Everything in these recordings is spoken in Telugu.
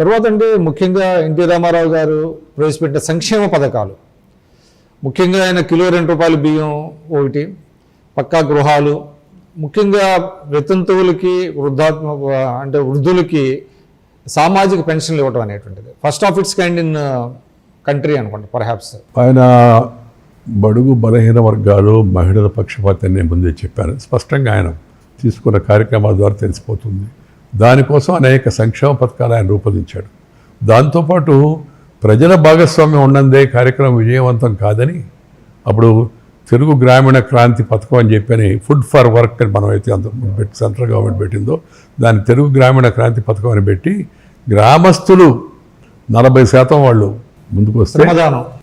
తర్వాత అంటే ముఖ్యంగా ఎన్టీ రామారావు గారు ప్రవేశపెట్టిన సంక్షేమ పథకాలు. ముఖ్యంగా ఆయన కిలో రెండు రూపాయలు బియ్యం ఒకటి పక్కా గృహాలు. ముఖ్యంగా వితంతువులకి వృద్ధాత్మ అంటే వృద్ధులకి సామాజిక పెన్షన్లు ఇవ్వడం అనేటువంటిది. First of its kind in country అనుకోండి పర్హాప్స్ ఆయన బడుగు బలహీన వర్గాలు మహిళల పక్షపాతాన్ని ముందే చెప్పారు. స్పష్టంగా ఆయన తీసుకున్న కార్యక్రమాల ద్వారా తెలిసిపోతుంది. దానికోసం అనేక సంక్షేమ పథకాలు ఆయన రూపొందించాడు. దాంతోపాటు ప్రజల భాగస్వామ్యం ఉన్నందే కార్యక్రమం విజయవంతం కాదని అప్పుడు తెలుగు గ్రామీణ క్రాంతి పథకం అని చెప్పని ఫుడ్ ఫర్ వర్క్ అని మనం అయితే అంత పెట్టి సెంట్రల్ గవర్నమెంట్ పెట్టిందో దాన్ని తెలుగు గ్రామీణ క్రాంతి పథకం అని పెట్టి గ్రామస్తులు నలభై శాతం వాళ్ళు ముందుకు వస్తే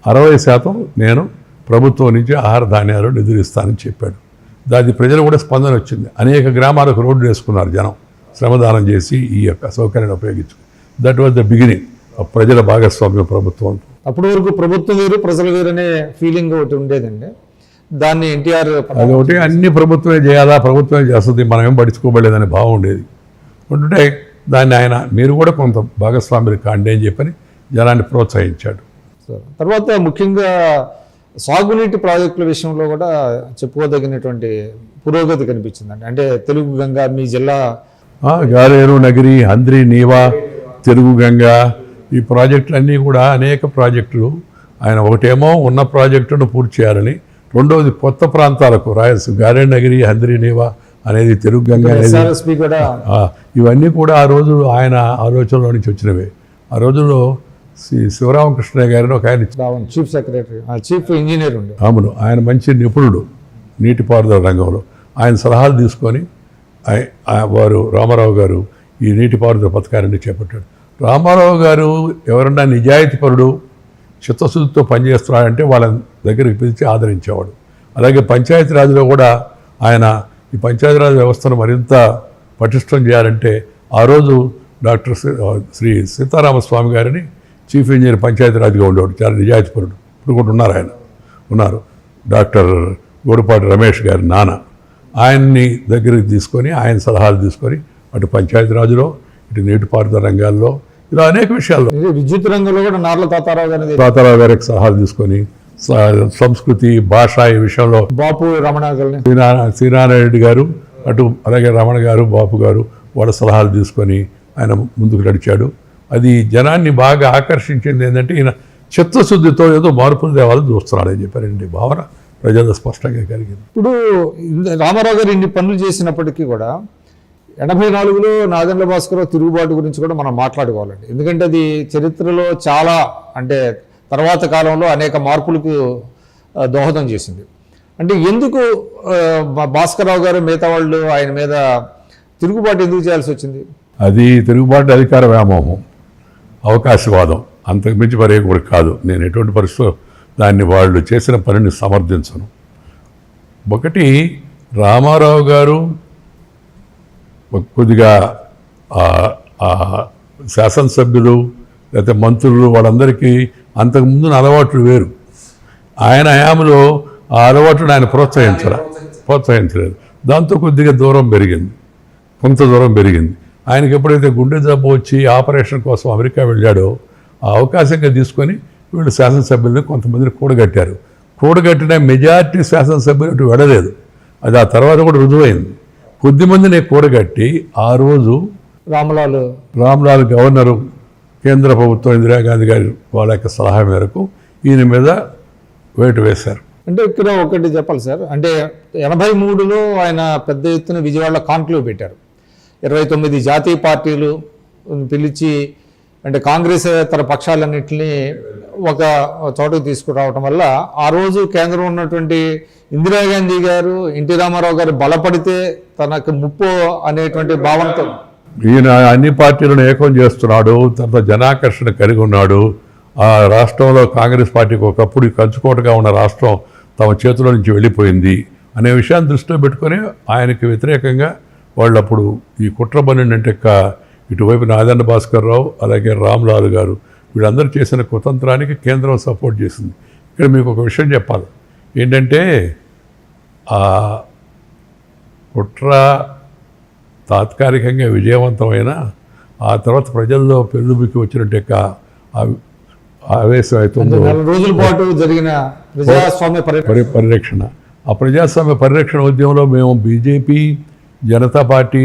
అరవై శాతం నేను ప్రభుత్వం నుంచి ఆహార ధాన్యాలు నిధులు ఇస్తానని చెప్పాడు. దాని ప్రజలు కూడా స్పందన వచ్చింది. అనేక గ్రామాలకు రోడ్డు వేసుకున్నారు జనం. శ్రమదానం చేసి ఈ యొక్క సౌకర్యాన్ని ఉపయోగించు దట్ వాజ్ ద బిగినింగ్ ప్రజల భాగస్వామ్యం ప్రభుత్వం అప్పటి వరకు ప్రభుత్వం వేరు ప్రజలు వేరు అనే ఫీలింగ్ ఒకటి ఉండేదండి. దాన్ని ఎన్టీఆర్ అదొకటి అన్ని ప్రభుత్వమే చేయాలా ప్రభుత్వమే చేస్తుంది మనం ఏం పడుచుకోబడలేదనే భావం ఉండేది. ఉంటుంటే దాన్ని ఆయన మీరు కూడా కొంత భాగస్వాములు కాండి అని చెప్పని జనాన్ని ప్రోత్సహించాడు. తర్వాత ముఖ్యంగా సాగునీటి ప్రాజెక్టుల విషయంలో కూడా చెప్పుకోదగినటువంటి పురోగతి కనిపించిందండి. అంటే తెలుగు గంగా మీ జిల్లా గాలేరు నగిరి హంద్రి నీవా తెలుగు గంగ ఈ ప్రాజెక్టులన్నీ కూడా అనేక ప్రాజెక్టులు. ఆయన ఒకటేమో ఉన్న ప్రాజెక్టును పూర్తి చేయాలని. రెండవది కొత్త ప్రాంతాలకు రాయలసీమ గాలేరు నగిరి హంద్రి నీవా అనేది తెలుగు గంగ అనేది ఇవన్నీ కూడా ఆ రోజు ఆయన ఆలోచనలో నుంచి వచ్చినవే. ఆ రోజుల్లో శ్రీ శివరామకృష్ణ గారిని ఒక ఆయన చీఫ్ సెక్రటరీ చీఫ్ ఇంజనీర్ అవును ఆయన మంచి నిపుణుడు నీటిపారుదల రంగంలో. ఆయన సలహాలు తీసుకొని వారు రామారావు గారు ఈ నీటిపారుదల పథకాన్ని చేపట్టాడు రామారావు గారు ఎవరన్నా నిజాయితీపరుడు చిత్తశుద్ధితో పనిచేస్తున్నాడంటే వాళ్ళ దగ్గరికి పిలిచి ఆదరించేవాడు. అలాగే పంచాయతీరాజ్లో కూడా ఆయన ఈ పంచాయతీరాజ్ వ్యవస్థను మరింత పటిష్టం చేయాలంటే ఆ రోజు డాక్టర్ శ్రీ- శ్రీ సీతారామస్వామి గారిని చీఫ్ ఇంజనీర్ పంచాయతీరాజ్గా ఉండేవాడు. చాలా నిజాయితీపరుడు. ఇప్పుడు కూడా ఉన్నారు ఆయన. ఉన్నారు. డాక్టర్ గోడుపాటి రమేష్ గారి నాన్న. ఆయన్ని దగ్గరికి తీసుకొని ఆయన సలహాలు తీసుకొని అటు పంచాయతీరాజులో ఇటు నీటిపారుదల రంగాల్లో ఇలా అనేక విషయాల్లో. విద్యుత్ రంగంలో కూడా నార్ల తాతారావు గారిది తాతారావు గారికి సలహాలు తీసుకొని సంస్కృతి భాష ఈ విషయంలో బాపు రమణ గారిని. శ్రీనారాయణ శ్రీనారాయణ రెడ్డి గారు అటు అలాగే రమణ గారు బాపు గారు వాళ్ళ సలహాలు తీసుకొని ఆయన ముందుకు నడిచాడు. అది జనాన్ని బాగా ఆకర్షించింది ఏంటంటే ఈయన చిత్తశుద్ధితో ఏదో మార్పులు తేవాలని చూస్తున్నాడని చెప్పారండి భావన? ప్రజల్లో స్పష్టంగా కలిగింది. ఇప్పుడు రామారావు గారు ఇన్ని పనులు చేసినప్పటికీ కూడా ఎనభై నాలుగులో నాదెండ్ల భాస్కర్ తిరుగుబాటు గురించి కూడా మనం మాట్లాడుకోవాలండి. ఎందుకంటే అది చరిత్రలో చాలా అంటే తర్వాత కాలంలో అనేక మార్పులకు దోహదం చేసింది. అంటే ఎందుకు భాస్కరరావు గారు మిగతా వాళ్ళు ఆయన మీద తిరుగుబాటు ఎందుకు చేయాల్సి వచ్చింది? అది తిరుగుబాటు అధికార వ్యామోహం అవకాశవాదం. అంతకుమించి మరే కూడా కాదు. నేను ఎటువంటి పరిస్థితుల్లో దాన్ని వాళ్ళు చేసిన పనిని సమర్థించను. ఒకటి రామారావు గారు కొద్దిగా శాసనసభ్యులు లేకపోతే మంత్రులు వాళ్ళందరికీ అంతకుముందున అలవాట్లు వేరు. ఆయన హయాంలో ఆ అలవాటును ఆయన ప్రోత్సహించరా ప్రోత్సహించలేదు. దాంతో కొద్దిగా దూరం పెరిగింది కొంత దూరం పెరిగింది. ఆయనకి ఎప్పుడైతే గుండె జబ్బు వచ్చి ఆపరేషన్ కోసం అమెరికా వెళ్ళాడో ఆ అవకాశంగా తీసుకొని వీళ్ళు శాసనసభ్యుల్ని కొంతమందిని కూడగట్టారు. కూడగట్టిన మెజారిటీ శాసనసభ్యులు ఇటు వెళ్ళలేదు. అది ఆ తర్వాత కూడా రుజువైంది. కొద్దిమందిని కూడగట్టి ఆ రోజు రామలాల్ రామ్లాల్ గవర్నరు కేంద్ర ప్రభుత్వం ఇందిరాగాంధీ గారి వాళ్ళ యొక్క సలహా మేరకు ఈయన మీద వేటు వేశారు. అంటే ఇక్కడ ఒకటి చెప్పాలి సార్. అంటే ఎనభై మూడులో ఆయన పెద్ద ఎత్తున విజయవాడలో కాన్క్లేవ్ పెట్టారు. ఇరవై తొమ్మిది జాతీయ పార్టీలు పిలిచి అంటే కాంగ్రెస్ తన పక్షాలన్నింటినీ ఒక చోటకు తీసుకురావటం వల్ల ఆ రోజు కేంద్రం ఉన్నటువంటి ఇందిరాగాంధీ గారు ఎన్టీ రామారావు గారు బలపడితే తనకు ముప్పు అనేటువంటి భావనతో ఈయన అన్ని పార్టీలను ఏకం చేస్తున్నాడు తర్వాత జనాకర్షణ కలిగి ఉన్నాడు. ఆ రాష్ట్రంలో కాంగ్రెస్ పార్టీకి ఒకప్పుడు కంచుకోటగా ఉన్న రాష్ట్రం తమ చేతిలో నుంచి వెళ్ళిపోయింది అనే విషయాన్ని దృష్టిలో పెట్టుకొని ఆయనకి వ్యతిరేకంగా వాళ్ళు అప్పుడు ఈ కుట్ర అంటే ఇటువైపు నాదన్న భాస్కర్ రావు అలాగే రామ్లాల్ గారు వీళ్ళందరూ చేసిన కుతంత్రానికి కేంద్రం సపోర్ట్ చేసింది. ఇక్కడ మీకు ఒక విషయం చెప్పాలి. ఏంటంటే ఆ కుట్ర తాత్కాలికంగా విజయవంతమైన ఆ తర్వాత ప్రజల్లో పెళ్ళుబికి వచ్చినట్టు ఆవేశం అవుతుందో రోజుల పాటు జరిగిన ప్రజాస్వామ్య పరిరక్షణ. ఆ ప్రజాస్వామ్య పరిరక్షణ ఉద్యమంలో మేము బీజేపీ జనతా పార్టీ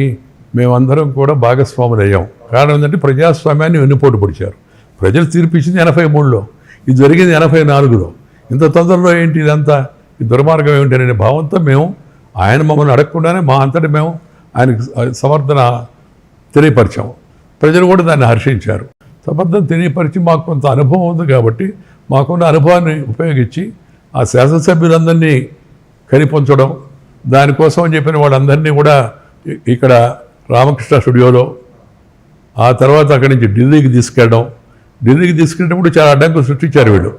మేమందరం కూడా భాగస్వాములు అయ్యాం కారణం ఏంటంటే ప్రజాస్వామ్యాన్ని వెన్నుపోటు పొడిచారు. ప్రజలు తీర్పించింది ఎనభై మూడులో. ఇది జరిగింది ఎనభై నాలుగులో. ఇంత తొందరలో ఏంటి ఇదంతా? ఈ దుర్మార్గం ఏమిటి అనే భావంతో మేము ఆయన మమ్మల్ని అడగకుండానే మా అంతటి మేము ఆయనకు సమర్థన తెలియపరిచాము ప్రజలు కూడా దాన్ని హర్షించారు. సమర్థన తెలియపరిచి మాకు కొంత అనుభవం ఉంది కాబట్టి మాకున్న అనుభవాన్ని ఉపయోగించి ఆ శాసనసభ్యులందరినీ కనిపించడం దానికోసం అని చెప్పిన వాళ్ళందరినీ కూడా ఇక్కడ రామకృష్ణ స్టూడియోలో ఆ తర్వాత అక్కడి నుంచి ఢిల్లీకి తీసుకెళ్ళడం. ఢిల్లీకి తీసుకెళ్ళినప్పుడు చాలా అడ్డంకులు సృష్టించారు వీళ్ళు.